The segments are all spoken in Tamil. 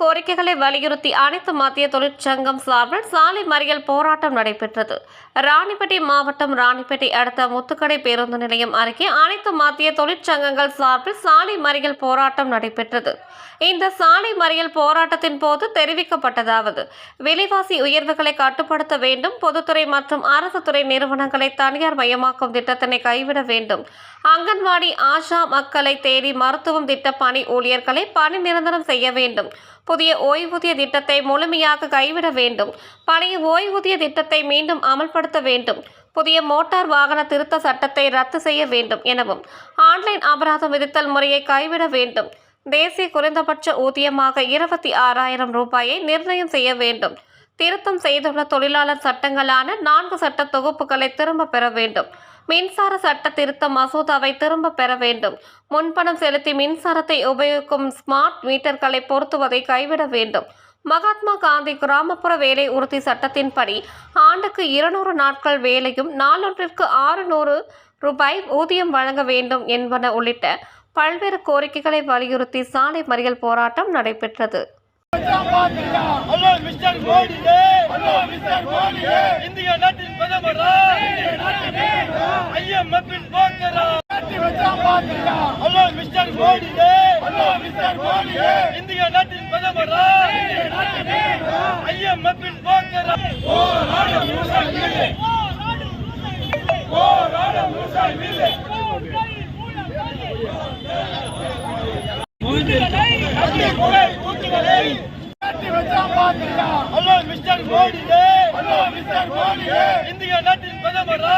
கோரிக்கைகளை வலியுறுத்தி அனைத்து மத்திய தொழிற்சங்கம் சார்பில் சாலை மறியல் போராட்டம் நடைபெற்றது. ராணிப்பேட்டை மாவட்டம் ராணிப்பேட்டை அடுத்த முத்துக்கடை பேருந்து நிலையம் அருகே அனைத்து மத்திய தொழிற்சங்கங்கள் சார்பில் சாலை மறியல் போராட்டம் நடைபெற்றது. இந்த சாலை மறியல் போராட்டத்தின் போது தெரிவிக்கப்பட்டதாவது விலைவாசி உயர்வுகளை கட்டுப்படுத்த வேண்டும் பொதுத்துறை மற்றும் அரசு துறை நிறுவனங்களை தனியார் மயமாக்கும் திட்டத்தினை கைவிட வேண்டும். அங்கன்வாடி ஆஷா மக்களை தேடி மருத்துவம் திட்ட பணி ஊழியர்களை பணி நிரந்தரம் செய்ய வேண்டும். புதிய ஓய்வூதிய திட்டத்தை முழுமையாக கைவிட வேண்டும். பழைய ஓய்வூதிய திட்டத்தை மீண்டும் அமல்படுத்த வேண்டும். புதிய மோட்டார் வாகன திருத்த சட்டத்தை ரத்து செய்ய வேண்டும் எனவும் ஆன்லைன் அபராதம் விதித்தல் முறையை கைவிட வேண்டும். தேசிய குறைந்தபட்ச ஊதியமாக இருபத்தி ஆறாயிரம் ரூபாயை நிர்ணயம் செய்ய வேண்டும். திருத்தம் செய்துள்ள தொழிலாளர் சட்டங்களான நான்கு சட்ட தொகுப்புகளை திரும்ப பெற வேண்டும். மின்சார சட்ட திருத்த மசோதாவை திரும்ப பெற வேண்டும். முன்பணம் செலுத்தி மின்சாரத்தை உபயோகிக்கும் ஸ்மார்ட் மீட்டர்களை பொருத்துவதை கைவிட வேண்டும். மகாத்மா காந்தி கிராமப்புற வேலை உறுதி சட்டத்தின்படி ஆண்டுக்கு இருநூறு நாட்கள் வேலையும் நாளொன்றிற்கு ஆறுநூறு ரூபாய் ஊதியம் வழங்க வேண்டும் என்பன உள்ளிட்ட பல்வேறு கோரிக்கைகளை வலியுறுத்தி சாலை மறியல் போராட்டம் நடைபெற்றது. Hello mister Modi hello mister Modi இந்திய நாட்டின் பிரதமரா ஐஎம்எஃப்பின் போக்கரா hello mister Modi hello mister Modi இந்திய நாட்டின் பிரதமரா ஐஎம்எஃப்பின் போக்கரா போராடும் விவசாய மீது போராடும் விவசாய மீது hello mister Modi hello mister Modi இந்திய நாட்டின் பிரதமரா?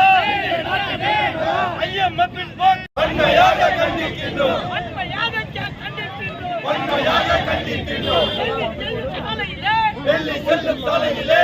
ஐஎம்எஃப்பின் வன்மையாக கண்டிக்கின்றோம். வன்மையாக கண்டிக்கின்றோம். வன்மையாக கண்டிக்கின்றோம். டெல்லி செல்லும் சாலையிலே.